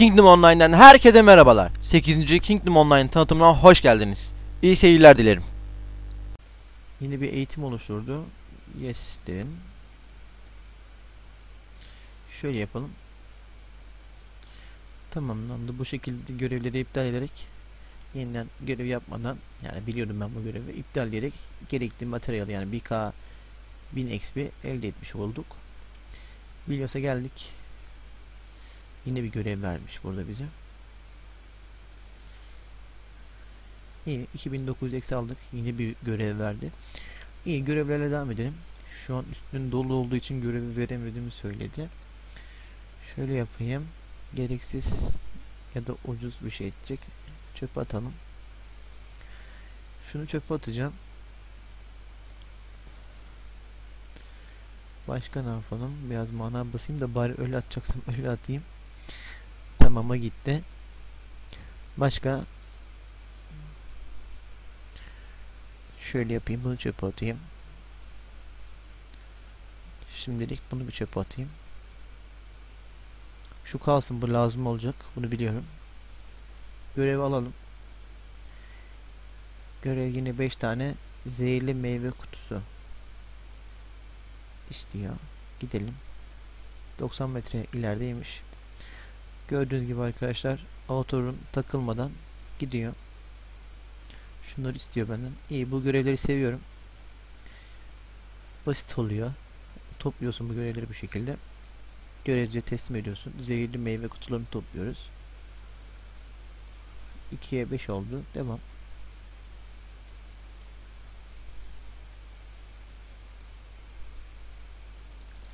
Kingdom Online'dan herkese merhabalar. 8. Kingdom Online tanıtımına hoş geldiniz. İyi seyirler dilerim. Yeni bir eğitim oluşturdu. Yes dedim. Şöyle yapalım. Tamamlandı. Bu şekilde görevleri iptal ederek yeniden görev yapmadan yani biliyordum ben bu görevi iptal ederek gerekli materyal yani 1K 1000 XP elde etmiş olduk. Biliyorsa geldik. Yine bir görev vermiş burada bize. İyi 2900 eksi aldık. Yine bir görev verdi. İyi görevlerle devam edelim. Şu an üstünün dolu olduğu için görevi veremediğimi söyledi. Şöyle yapayım. Gereksiz ya da ucuz bir şey edecek. Çöpe atalım. Şunu çöpe atacağım. Başka ne yapalım? Biraz mana basayım da bari öyle atacaksam öyle atayım. Tamama gitti. Başka şöyle yapayım. Bunu çöpe atayım. Şimdilik bunu bir çöpe atayım. Şu kalsın. Bu lazım olacak. Bunu biliyorum. Görevi alalım. Görev yine 5 tane zehirli meyve kutusu istiyor. Gidelim. 90 metre ilerideymiş. Gördüğünüz gibi arkadaşlar autorun takılmadan gidiyor. Şunları istiyor benden. İyi bu görevleri seviyorum. Basit oluyor. Topluyorsun bu görevleri bu şekilde. Görevciye teslim ediyorsun. Zehirli meyve kutularını topluyoruz. 2'ye 5 oldu. Devam.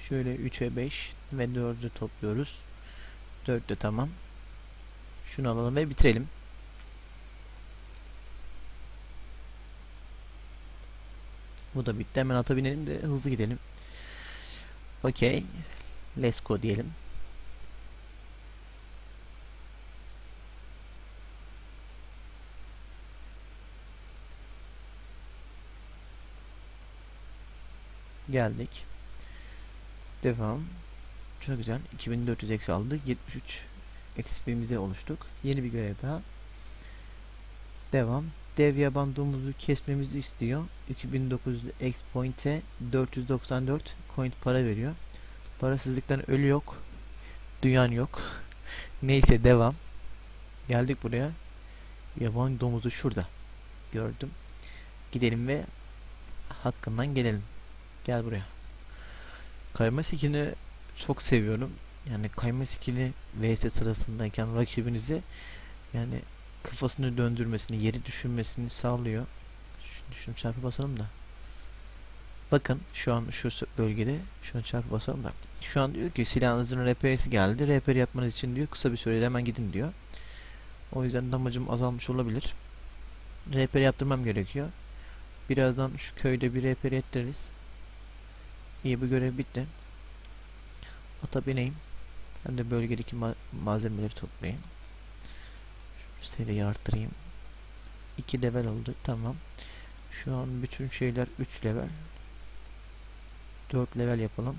Şöyle 3'e 5 ve 4'ü topluyoruz. 4 de tamam. Şunu alalım ve bitirelim. Bu da bitti. Hemen ata binelim de hızlı gidelim. Okey. Let's go diyelim. Geldik. Devam. Çok güzel. 2400 eksi aldık. 73 XP'mize oluştuk. Yeni bir görev daha. Devam. Dev yaban domuzu kesmemizi istiyor. 2900 X point'e 494 coin para veriyor. Parasızlıktan ölü yok. Duyan yok. Neyse devam. Geldik buraya. Yaban domuzu şurada. Gördüm. Gidelim ve hakkından gelelim. Gel buraya. Kayma skillini çok seviyorum. Yani kayma skilli vs sırasındayken rakibinizi yani kafasını döndürmesini, yeri düşünmesini sağlıyor. Şunu düşün çarpı basalım da. Bakın şu an şu bölgede şu an çarpı basalım da. Şu an diyor ki silahınızın reperisi geldi. Reper yapmanız için diyor kısa bir sürede hemen gidin diyor. O yüzden damacım azalmış olabilir. Reper yaptırmam gerekiyor. Birazdan şu köyde bir reper ettiririz. İyi bu görev bitti. Ata bineyim. Ben de bölgedeki ma malzemeleri toplayayım. Şu arttırayım. 2 level oldu. Tamam. Şu an bütün şeyler 3 level. 4 level yapalım.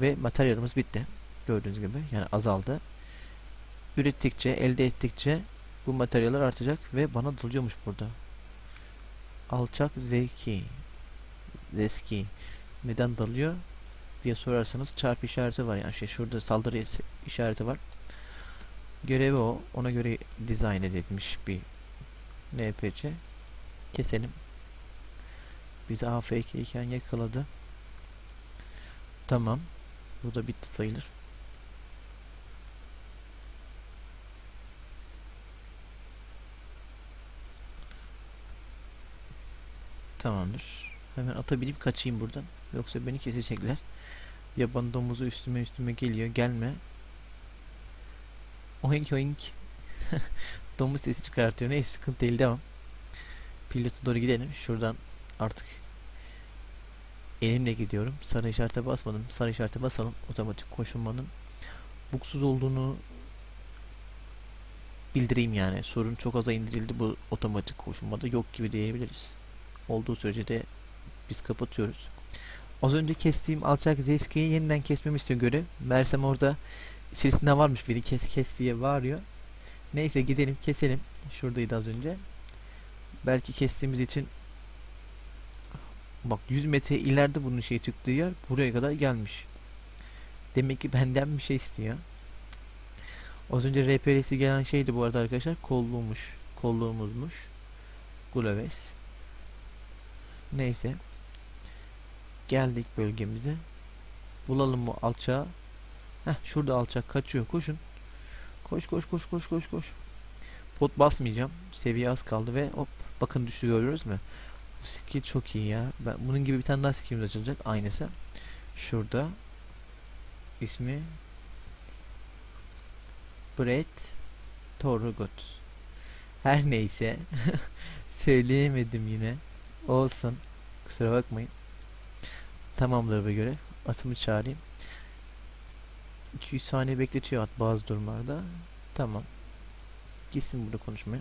Ve materyalımız bitti. Gördüğünüz gibi. Yani azaldı. Ürettikçe, elde ettikçe bu materyaller artacak ve bana dalıyormuş burada. Alçak zeki. Zeski neden dalıyor diye sorarsanız çarpı işareti var. Yani şey şurada saldırı işareti var. Görevi o. Ona göre dizayn edilmiş bir NPC keselim. Bizi AFK iken yakaladı. Tamam. Bu da bitti sayılır. Tamamdır Hemen ata binip kaçayım buradan. Yoksa beni kesecekler. Yaban domuzu üstüme üstüme geliyor. Gelme. Oink oink. Domuz sesi çıkartıyor. Neyse sıkıntı değil devam. Pilota doğru gidelim. Şuradan artık elimle gidiyorum. Sarı işarete basmadım. Sarı işarete basalım. Otomatik koşulmanın buksuz olduğunu bildireyim yani. Sorun çok aza indirildi bu otomatik koşulmada. Yok gibi diyebiliriz. Olduğu sürece de biz kapatıyoruz. Az önce kestiğim alçak zeskeyi yeniden kesmemi istiyor görev. Mersem orada içerisinde varmış biri kes kes diye bağırıyor. Neyse gidelim keselim. Şuradaydı az önce. Belki kestiğimiz için bak 100 metre ileride bunun şey çıktığı yer buraya kadar gelmiş. Demek ki benden bir şey istiyor. Az önce RPR'si gelen şeydi bu arada arkadaşlar. Kolluğumuş. Kolluğumuzmuş. Gulaves. Neyse. Geldik bölgemize. Bulalım bu alçağı. Heh şurada alçak kaçıyor. Koşun. Koş koş koş koş koş koş. Pot basmayacağım. Seviye az kaldı ve hop bakın düştü görüyoruz mu? Bu skill çok iyi ya. Ben bunun gibi bir tane daha skillimiz açılacak. Aynısı. Şurada. ismi Brett Torgot. Her neyse. Söyleyemedim yine. Olsun. Kusura bakmayın. Tamamdır bu görev. Atımı çağırayım. 200 saniye bekletiyor at bazı durumlarda. Tamam. Gitsin burada konuşmaya.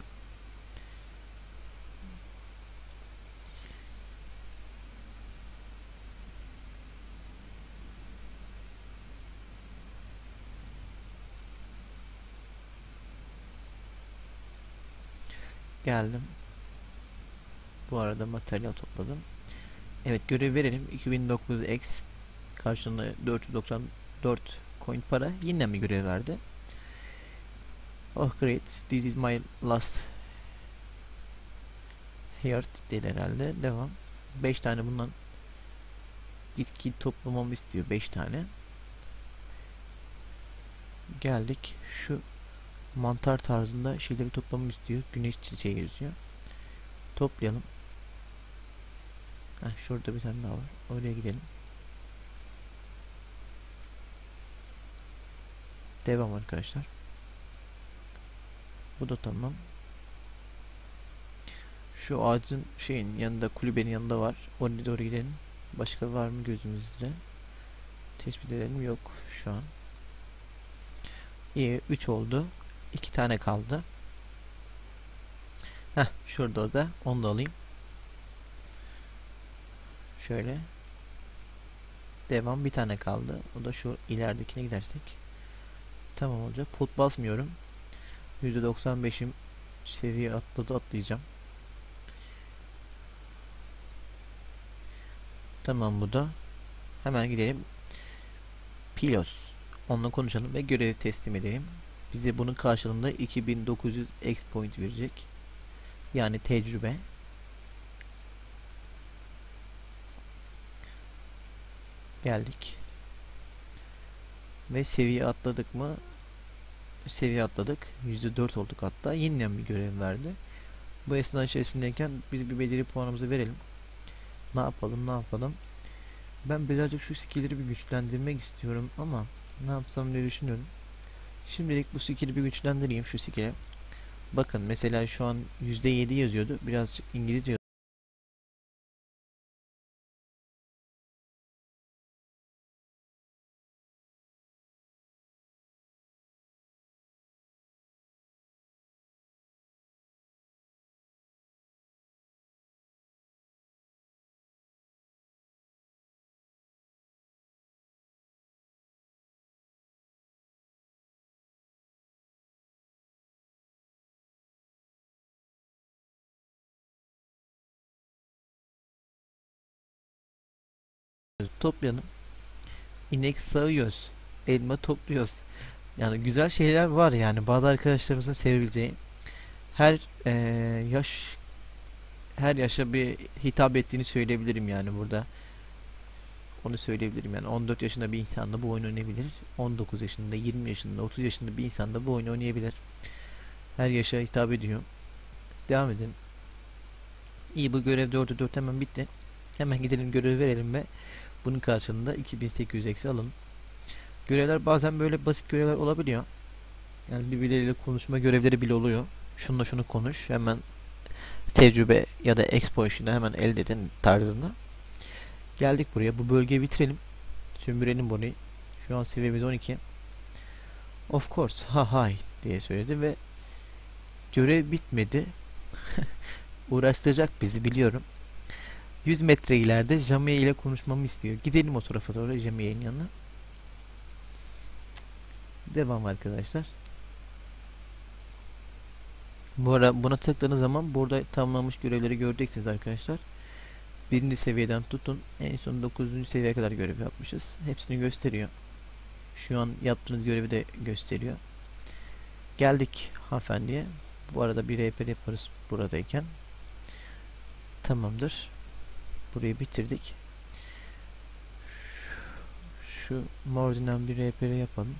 Geldim. Bu arada materyal topladım. Evet görev verelim. 2009 X karşılığında 494 coin para yeniden mi görev verdi? Oh great. This is my last heart değil herhalde. Devam. 5 tane bundan bitki toplamamı istiyor. 5 tane. Geldik. Şu mantar tarzında şeyleri toplamamı istiyor. Güneş çiçeği yazıyor. Toplayalım. Heh, şurada bir tane daha var. Oraya gidelim. Devam arkadaşlar. Bu da tamam. Şu ağacın şeyin yanında kulübenin yanında var. Oraya doğru gidelim. Başka var mı gözümüzde? Tespit edelim. Yok şu an. İyi 3 oldu. 2 tane kaldı. Heh şurada da. Onu da alayım. Şöyle. Devam bir tane kaldı. O da şu ileridekine gidersek. Tamam olacak. Pot basmıyorum. %95'im seviye atladı atlayacağım. Tamam bu da. Hemen gidelim. Pilos. Onunla konuşalım ve görevi teslim edelim. Bize bunun karşılığında 2900 X point verecek. Yani tecrübe. Geldik. Ve seviye atladık mı? Seviye atladık. %4 olduk hatta. Yeniden bir görev verdi. Bu esnada içerisindeyken biz bir beceri puanımızı verelim. Ne yapalım ne yapalım. Ben birazcık şu skill'leri bir güçlendirmek istiyorum ama ne yapsam diye düşünüyorum. Şimdilik bu skill'i bir güçlendireyim şu skill'e. Bakın mesela şu an %7 yazıyordu. Biraz İngilizce toplayalım. İnek sağıyoruz. Elma topluyoruz. Yani güzel şeyler var yani bazı arkadaşlarımızın sevebileceği. Her eee, yaş her yaşa bir hitap ettiğini söyleyebilirim yani burada. Onu söyleyebilirim yani 14 yaşında bir insan da bu oyunu oynayabilir. 19 yaşında, 20 yaşında, 30 yaşında bir insan da bu oyunu oynayabilir. Her yaşa hitap ediyor. Devam edelim. İyi bu görev 4'e 4 hemen bitti. Hemen gidelim görevi verelim ve bunun karşılığında 2800 eksi alın. Görevler bazen böyle basit görevler olabiliyor. Yani birbirleriyle konuşma görevleri bile oluyor. Şununla şunu konuş. Hemen tecrübe ya da expo işini hemen elde edin tarzında. Geldik buraya. Bu bölgeyi bitirelim. Sömürelim burayı. Şu an seviyemiz 12. Of course. Ha hay diye söyledi ve görev bitmedi. Uğraştıracak bizi biliyorum. 100 metre ileride Jamie ile konuşmamı istiyor. Gidelim o tarafa doğru Jamie'nin yanına. Devam arkadaşlar. Bu ara buna tıkladığınız zaman burada tamamlanmış görevleri göreceksiniz arkadaşlar. Birinci seviyeden tutun en son 9. seviyeye kadar görev yapmışız. Hepsini gösteriyor. Şu an yaptığınız görevi de gösteriyor. Geldik hanımefendiye. Bu arada bir rehber yaparız buradayken. Tamamdır. Burayı bitirdik. Şu Mordin'den bir rehberi yapalım.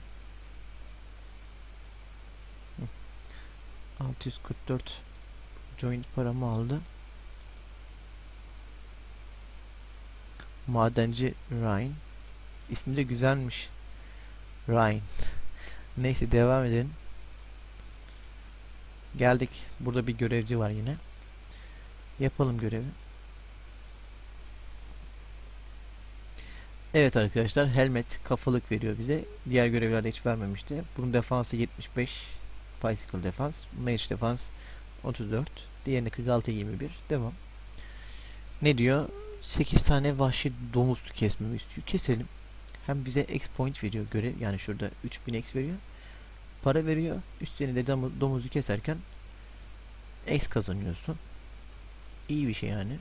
644 joint paramı aldı. Madenci Ryan. İsmi de güzelmiş. Ryan. Neyse devam edelim. Geldik. Burada bir görevci var yine. Yapalım görevi. Evet arkadaşlar helmet kafalık veriyor bize. Diğer görevlerde hiç vermemişti. Bunun defansı 75. Bicycle defans. Mage defans 34. Diğerine 46 21. Devam. Ne diyor? 8 tane vahşi domuz kesmemi istiyor. Keselim. Hem bize X point veriyor görev. Yani şurada 3000 X veriyor. Para veriyor. Üstlerine de domuzu keserken X kazanıyorsun. İyi bir şey yani.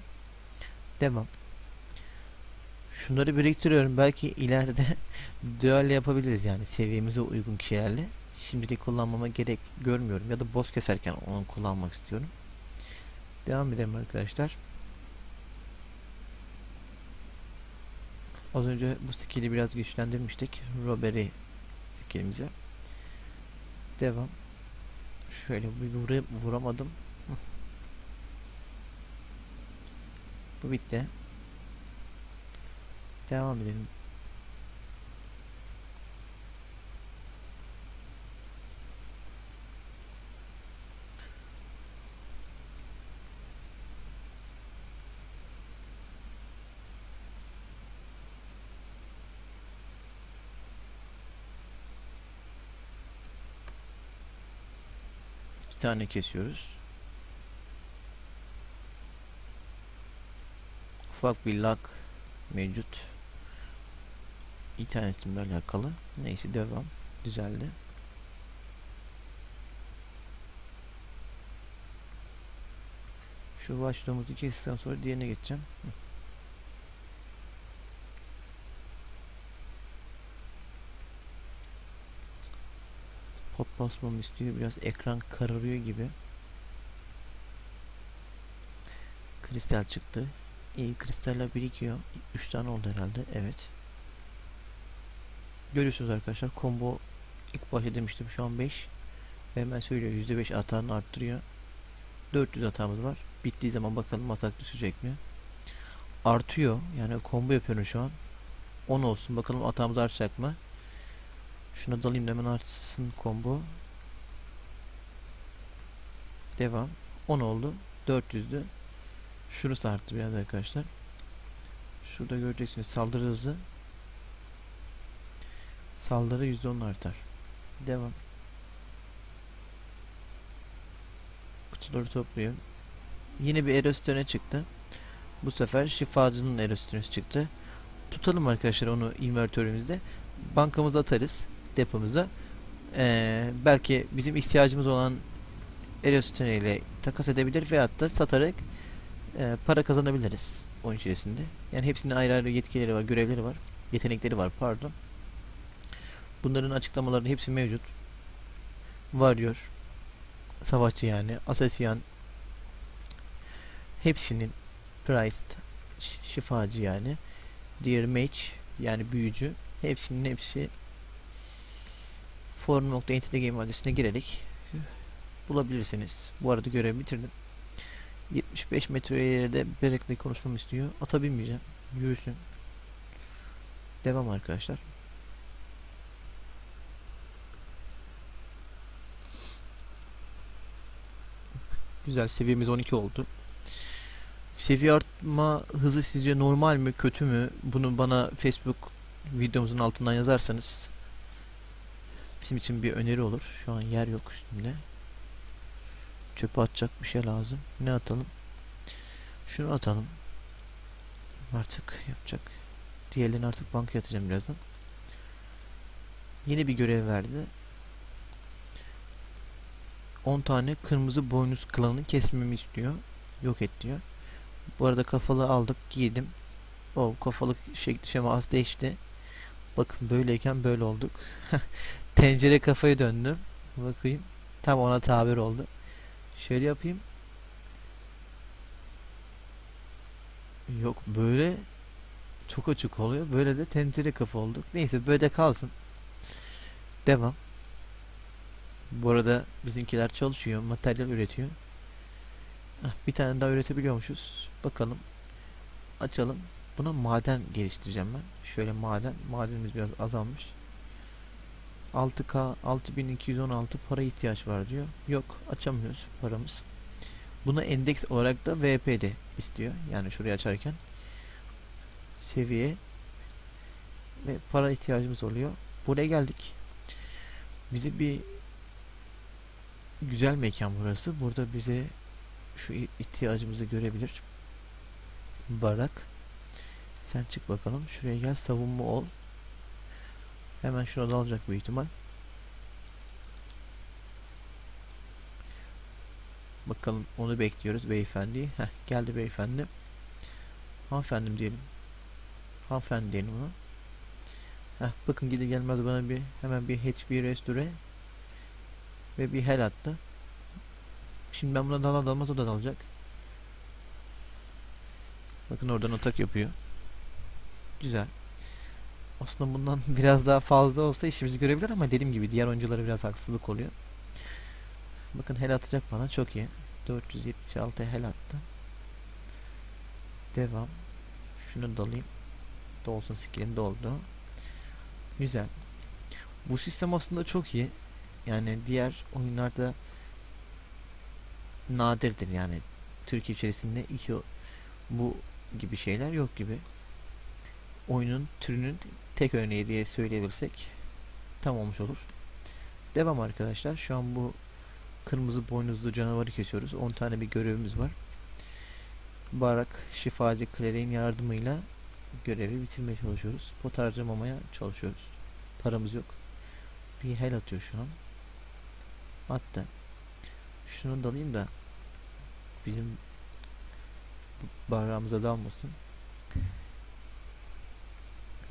Devam. Şunları biriktiriyorum. Belki ileride dual yapabiliriz yani seviyemize uygun kişilerle. Şimdilik kullanmama gerek görmüyorum. Ya da boss keserken onu kullanmak istiyorum. Devam edelim arkadaşlar. Az önce bu skill'i biraz güçlendirmiştik. Robbery skill'imize. Devam. Şöyle bir vurayım, vuramadım. bu bitti. Devam edelim. İki tane kesiyoruz. Ufak bir lag mevcut. İnternetimle alakalı. Neyse devam. Düzeldi. Şu başlığımızı kestikten sonra diğerine geçeceğim. Hı. Pot basmamı istiyor. Biraz ekran kararıyor gibi. Kristal çıktı. İyi kristaller birikiyor. 3 tane oldu herhalde. Evet. Görüyorsunuz arkadaşlar. Combo ilk başta demiştim şu an 5. Ve hemen söylüyor %5 hatanı arttırıyor. 400 hatamız var. Bittiği zaman bakalım atak düşecek mi? Artıyor. Yani combo yapıyorum şu an. 10 olsun. Bakalım hatamız artacak mı? Şuna dalayım da hemen artsın combo. Devam. 10 oldu. 400'dü. Şurası arttı biraz arkadaşlar. Şurada göreceksiniz saldırı hızı. Saldırı %10 artar. Devam. Kutuları topluyorum. Yine bir erostene çıktı. Bu sefer şifacının erostonesi çıktı. Tutalım arkadaşlar onu invertörümüzde. Bankamıza atarız. Depomuza. Ee, belki bizim ihtiyacımız olan erostone ile takas edebilir veyahut da satarak e, para kazanabiliriz oyun içerisinde. Yani hepsinin ayrı ayrı yetkileri var, görevleri var, yetenekleri var pardon. Bunların açıklamaları hepsi mevcut. Varıyor. Savaşçı yani, asasyan hepsinin Christ şifacı yani diğer mage yani büyücü hepsinin hepsi forum.entity game adresine girerek bulabilirsiniz. Bu arada görevi bitirdim. 75 metre ileride Berek'le konuşmamı istiyor. Ata binmeyeceğim. Yürüsün. Devam arkadaşlar. Güzel seviyemiz 12 oldu. Seviye artma hızı sizce normal mi kötü mü? Bunu bana Facebook videomuzun altından yazarsanız bizim için bir öneri olur. Şu an yer yok üstümde. Çöpe atacak bir şey lazım. Ne atalım? Şunu atalım. Artık yapacak. Diğerlerini artık banka atacağım birazdan. Yeni bir görev verdi. 10 tane kırmızı boynuz klanını kesmemi istiyor. Yok et diyor. Bu arada kafalı aldık giydim. O kafalık şekli şeması değişti. Bakın böyleyken böyle olduk. Tencere kafaya döndüm. Bakayım. Tam ona tabir oldu. Şöyle yapayım. Yok böyle çok açık oluyor. Böyle de tencere kafa olduk. Neyse böyle kalsın. Devam. Bu arada bizimkiler çalışıyor. Materyal üretiyor. Heh, bir tane daha üretebiliyormuşuz. Bakalım. Açalım. Buna maden geliştireceğim ben. Şöyle maden. Madenimiz biraz azalmış. 6K 6216 para ihtiyaç var diyor. Yok açamıyoruz paramız. Buna endeks olarak da VPD istiyor. Yani şurayı açarken seviye ve para ihtiyacımız oluyor. Buraya geldik. Bize bir güzel mekan burası. Burada bize şu ihtiyacımızı görebilir. Barak. Sen çık bakalım. Şuraya gel savunma ol. Hemen şurada alacak bu ihtimal. Bakalım onu bekliyoruz beyefendi. Heh, geldi beyefendi. Hanımefendim diyelim. Hanımefendi diyelim ona. Heh, bakın gidi gelmez bana bir hemen bir HP restore ve bir hel attı. Şimdi ben buna dalan dalmaz o da dalacak. Bakın oradan atak yapıyor. Güzel. Aslında bundan biraz daha fazla olsa işimizi görebilir ama dediğim gibi diğer oyunculara biraz haksızlık oluyor. Bakın hel atacak bana çok iyi. 476 hel attı. Devam. Şunu dalayım. Dolsun skillim doldu. Güzel. Bu sistem aslında çok iyi. Yani diğer oyunlarda nadirdir yani. Türkiye içerisinde iki bu gibi şeyler yok gibi. Oyunun türünün tek örneği diye söyleyebilirsek tam olmuş olur. Devam arkadaşlar. Şu an bu kırmızı boynuzlu canavarı kesiyoruz. 10 tane bir görevimiz var. Barak şifacı Clary'in yardımıyla görevi bitirmeye çalışıyoruz. Pot harcamamaya çalışıyoruz. Paramız yok. Bir hel atıyor şu an. Hatta şunu dalayım da bizim barrağımıza dalmasın.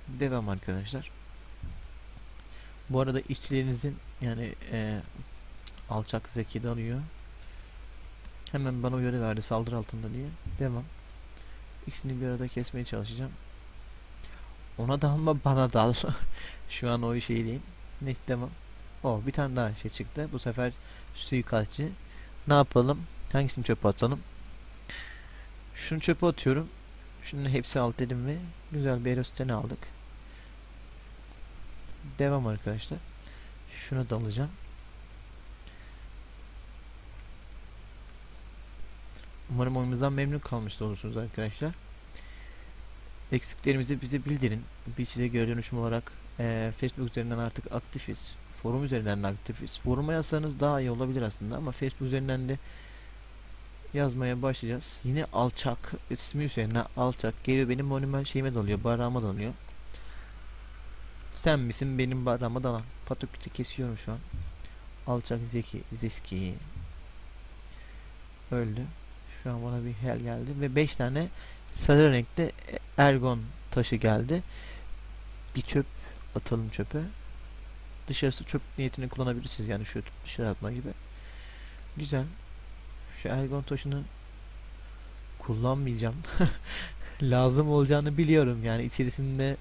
Devam arkadaşlar. Bu arada işçilerinizin yani e, alçak zeki dalıyor. Hemen bana uyarı verdi saldırı altında diye. Devam. İkisini bir arada kesmeye çalışacağım. Ona dalma bana dal. Şu an o şey değil. Neyse devam. O bir tane daha şey çıktı. Bu sefer suikastçı. Ne yapalım? Hangisini çöpe atalım? Şunu çöpe atıyorum. Şunu hepsi alt dedim ve güzel bir erosteni aldık. Devam arkadaşlar. Şuna dalacağım. Umarım oyunumuzdan memnun kalmış olursunuz arkadaşlar. Eksiklerimizi bize bildirin. Biz size geri dönüşüm olarak e, Facebook üzerinden artık aktifiz. Forum üzerinden de aktifiz. Foruma yazsanız daha iyi olabilir aslında ama Facebook üzerinden de yazmaya başlayacağız. Yine alçak ismi üzerine alçak geliyor benim monumen şeyime dalıyor. Barağıma dalıyor. Sen misin benim barağıma dalan? Patukçu kesiyorum şu an. Alçak zeki zeski. Öldü. Şu an bana bir hel geldi ve 5 tane sarı renkte ergon taşı geldi. Bir çöp atalım çöpe. Dışarısı çöp niyetini kullanabilirsiniz yani şu dışarı atma gibi. Güzel. Şu ergon taşını kullanmayacağım. Lazım olacağını biliyorum yani içerisinde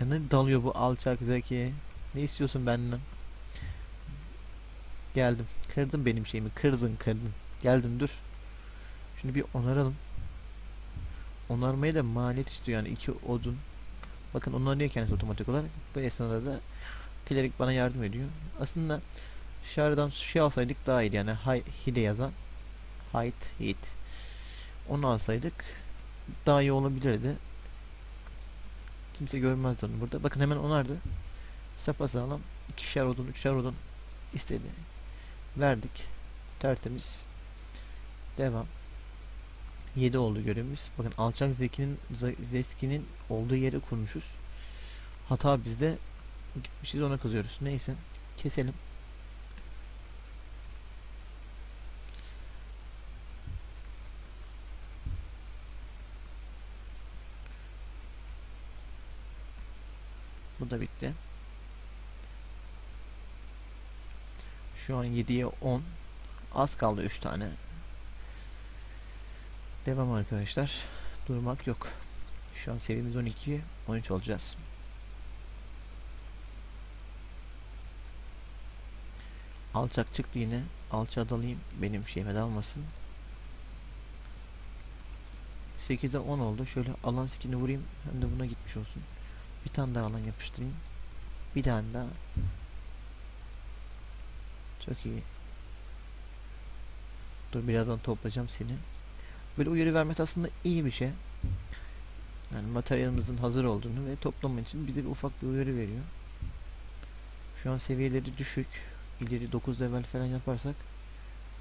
yani dalıyor bu alçak zeki. Ne istiyorsun benden? Geldim. Kırdın benim şeyimi. Kırdın kırdın. Geldim dur. Şunu bir onaralım. Onarmaya da maliyet istiyor yani iki odun. Bakın onarıyor kendisi otomatik olarak. Bu esnada da Klerik bana yardım ediyor. Aslında dışarıdan şey alsaydık daha iyiydi yani hide yazan. Height, hit. Onu alsaydık daha iyi olabilirdi. Kimse görmezdi onu burada. Bakın hemen onardı. Sapasağlam. ikişer odun, üçer odun istedi. Verdik. Tertemiz. Devam. 7 oldu görevimiz. Bakın alçak zekinin zeskinin olduğu yere kurmuşuz. Hata bizde gitmişiz ona kızıyoruz. Neyse keselim. Bu da bitti. Şu an 7'ye 10. Az kaldı 3 tane. Devam arkadaşlar. Durmak yok. Şu an seviyemiz 12, 13 olacağız. Alçak çıktı yine. Alçağa dalayım. Benim şeyime dalmasın. 8'e 10 oldu. Şöyle alan skini vurayım. Hem de buna gitmiş olsun. Bir tane daha alan yapıştırayım. Bir tane daha. Çok iyi. Dur birazdan toplayacağım seni. Böyle uyarı vermesi aslında iyi bir şey. Yani materyalimizin hazır olduğunu ve toplama için bize bir ufak bir uyarı veriyor. Şu an seviyeleri düşük. İleri 9 level falan yaparsak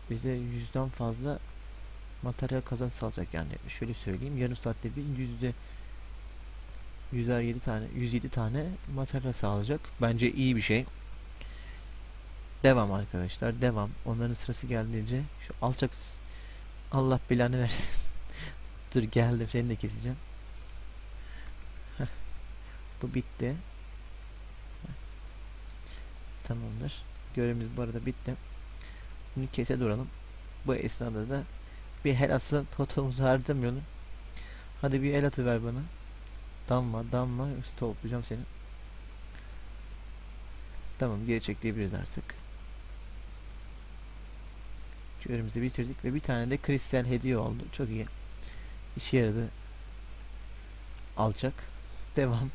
bize yüzden fazla materyal kazanç sağlayacak. Yani şöyle söyleyeyim yarım saatte bir yüzde yüzer 7 tane 107 tane materyal sağlayacak. Bence iyi bir şey. Devam arkadaşlar devam. Onların sırası geldiğince şu alçak Allah belanı versin. Dur geldim seni de keseceğim. Bu bitti. Tamamdır görevimiz bu arada bitti bunu kese duralım bu esnada da bir el atsa potumuzu harcamayalım. Hadi bir el atı ver bana. Damma damma yoksa toplayacağım seni. Tamam geri çek diyebiliriz artık. Görevimizi bitirdik ve bir tane de kristal hediye oldu. Çok iyi. İşe yaradı. Alçak. Devam.